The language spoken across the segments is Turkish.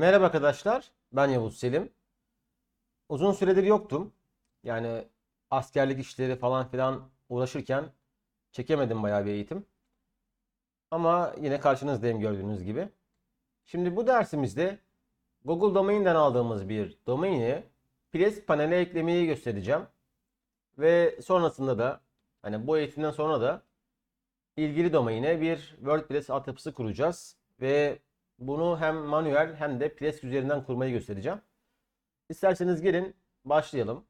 Merhaba arkadaşlar, ben Yavuz Selim. Uzun süredir yoktum. Yani askerlik işleri falan filan uğraşırken çekemedim bayağı bir eğitim. Ama yine karşınızdayım gördüğünüz gibi. Şimdi bu dersimizde Google Domain'den aldığımız bir domaini Place panele eklemeyi göstereceğim. Ve sonrasında da hani bu eğitimden sonra da ilgili domaine bir WordPress altyapısı kuracağız. Ve bunu hem manuel hem de Plesk üzerinden kurmayı göstereceğim. İsterseniz gelin başlayalım.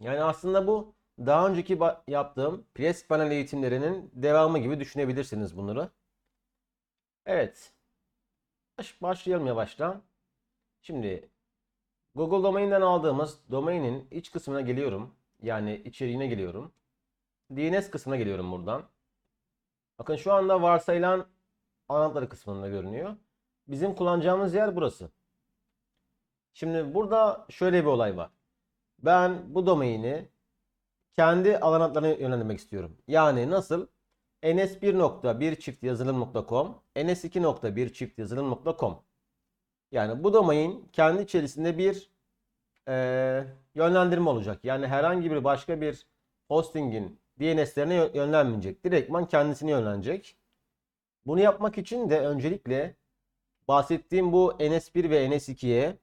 Yani aslında bu daha önceki yaptığım Plesk panel eğitimlerinin devamı gibi düşünebilirsiniz bunları. Evet. Baş- Başlayalım yavaştan. Şimdi Google Domain'den aldığımız domainin iç kısmına geliyorum. Yani içeriğine geliyorum. DNS kısmına geliyorum buradan. Bakın şu anda varsayılan anahtarı kısmında görünüyor. Bizim kullanacağımız yer burası. Şimdi burada şöyle bir olay var. Ben bu domaini kendi alan adlarına yönlendirmek istiyorum. Yani nasıl? ns1.1 çift yazılım.com ns2.1 çift yazılım.com Yani bu domain kendi içerisinde bir eee, yönlendirme olacak. Yani herhangi bir başka bir hostingin DNS'lerine yö- yönlenmeyecek. Direktman kendisine yönlenecek. Bunu yapmak için de öncelikle bahsettiğim bu NS1 ve NS2'ye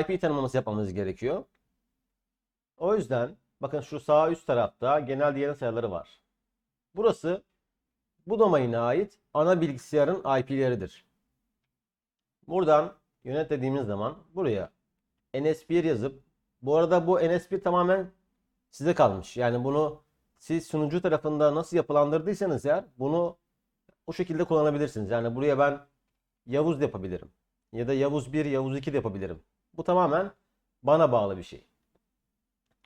IP tanımlaması yapmamız gerekiyor. O yüzden bakın şu sağ üst tarafta genel DNS ayarları var. Burası bu domaine ait ana bilgisayarın IP'leridir. Buradan yönet dediğimiz zaman buraya NS1 yazıp bu arada bu NS1 tamamen size kalmış. Yani bunu siz sunucu tarafında nasıl yapılandırdıysanız eğer bunu o şekilde kullanabilirsiniz. Yani buraya ben Yavuz da yapabilirim. Ya da Yavuz 1, Yavuz 2 de yapabilirim. Bu tamamen bana bağlı bir şey.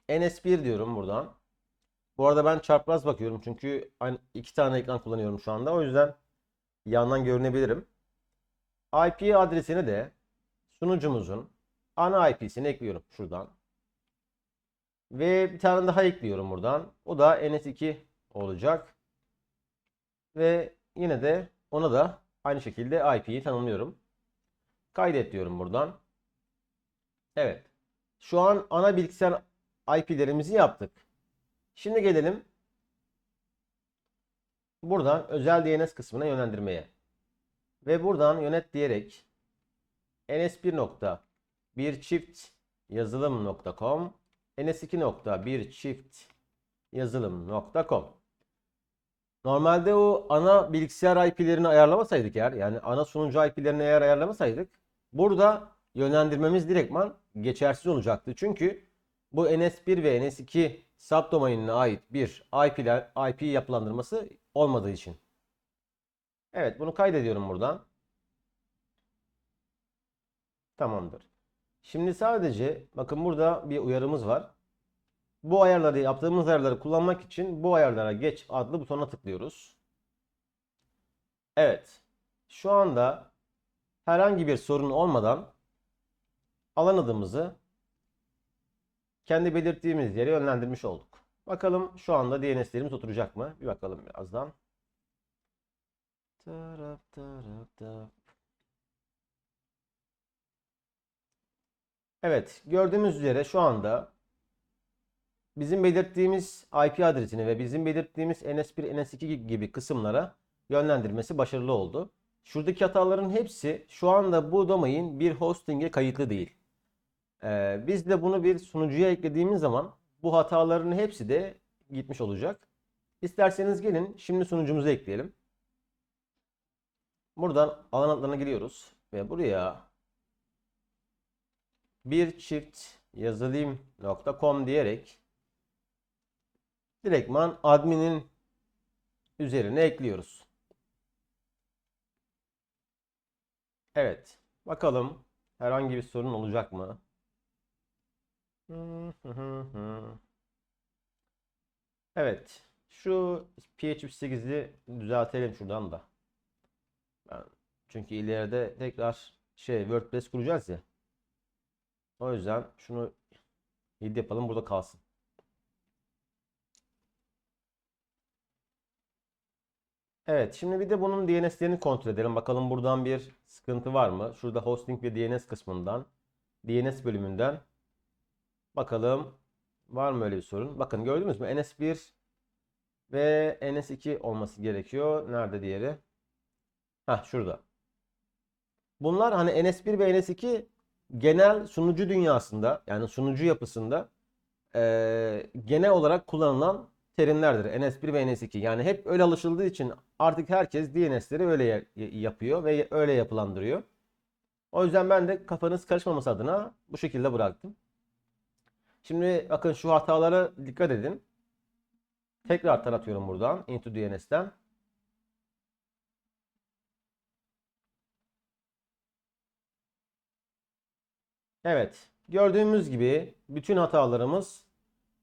NS1 diyorum buradan. Bu arada ben çapraz bakıyorum çünkü iki tane ekran kullanıyorum şu anda. O yüzden yandan görünebilirim. IP adresini de sunucumuzun ana IP'sini ekliyorum şuradan. Ve bir tane daha ekliyorum buradan. O da NS2 olacak. Ve yine de ona da aynı şekilde IP'yi tanımlıyorum. Kaydet diyorum buradan. Evet. Şu an ana bilgisayar IP'lerimizi yaptık. Şimdi gelelim buradan özel DNS kısmına yönlendirmeye. Ve buradan yönet diyerek ns1.1 çift yazılım.com ns2.1 çift yazılım.com Normalde o ana bilgisayar IP'lerini ayarlamasaydık eğer yani ana sunucu IP'lerini eğer ayarlamasaydık burada yönlendirmemiz direktman geçersiz olacaktı. Çünkü bu NS1 ve NS2 subdomainine ait bir IP'ler, IP yapılandırması olmadığı için. Evet bunu kaydediyorum buradan. Tamamdır. Şimdi sadece bakın burada bir uyarımız var. Bu ayarları yaptığımız ayarları kullanmak için bu ayarlara geç adlı butona tıklıyoruz. Evet. Şu anda herhangi bir sorun olmadan alan adımızı kendi belirttiğimiz yere yönlendirmiş olduk. Bakalım şu anda DNS'lerimiz oturacak mı? Bir bakalım birazdan. Evet, gördüğümüz üzere şu anda bizim belirttiğimiz IP adresini ve bizim belirttiğimiz NS1, NS2 gibi kısımlara yönlendirmesi başarılı oldu. Şuradaki hataların hepsi şu anda bu domain bir hosting'e kayıtlı değil. Ee, biz de bunu bir sunucuya eklediğimiz zaman bu hataların hepsi de gitmiş olacak. İsterseniz gelin şimdi sunucumuzu ekleyelim. Buradan alan adlarına giriyoruz ve buraya bir çift yazılım.com diyerek direktman adminin üzerine ekliyoruz. Evet. Bakalım herhangi bir sorun olacak mı? Evet. Şu PHP 8'i düzeltelim şuradan da. Ben, çünkü ileride tekrar şey WordPress kuracağız ya. O yüzden şunu 7 yapalım burada kalsın. Evet, şimdi bir de bunun DNS'lerini kontrol edelim. Bakalım buradan bir sıkıntı var mı? Şurada hosting ve DNS kısmından, DNS bölümünden bakalım var mı öyle bir sorun? Bakın gördünüz mü? NS1 ve NS2 olması gerekiyor. Nerede diğeri? Heh, şurada. Bunlar hani NS1 ve NS2 genel sunucu dünyasında yani sunucu yapısında eee, genel olarak kullanılan terimlerdir. NS1 ve NS2. Yani hep öyle alışıldığı için artık herkes DNS'leri öyle ya- yapıyor ve öyle yapılandırıyor. O yüzden ben de kafanız karışmaması adına bu şekilde bıraktım. Şimdi bakın şu hatalara dikkat edin. Tekrar taratıyorum buradan into DNS'ten. Evet. Gördüğümüz gibi bütün hatalarımız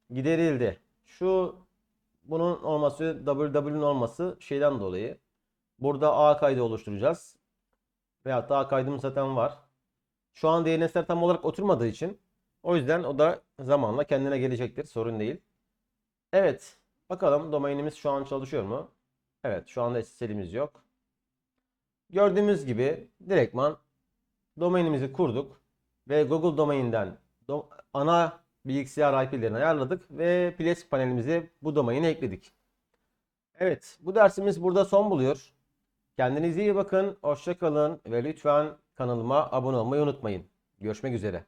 giderildi. Şu bunun olması www'nin olması şeyden dolayı. Burada A kaydı oluşturacağız. Veyahut da A kaydımız zaten var. Şu an DNS'ler tam olarak oturmadığı için o yüzden o da zamanla kendine gelecektir. Sorun değil. Evet. Bakalım domainimiz şu an çalışıyor mu? Evet. Şu anda SSL'imiz yok. Gördüğümüz gibi direktman domainimizi kurduk ve Google Domain'den do- ana bilgisayar IP'lerini ayarladık ve Plesk panelimize bu domaini ekledik. Evet, bu dersimiz burada son buluyor. Kendinize iyi bakın, hoşça kalın ve lütfen kanalıma abone olmayı unutmayın. Görüşmek üzere.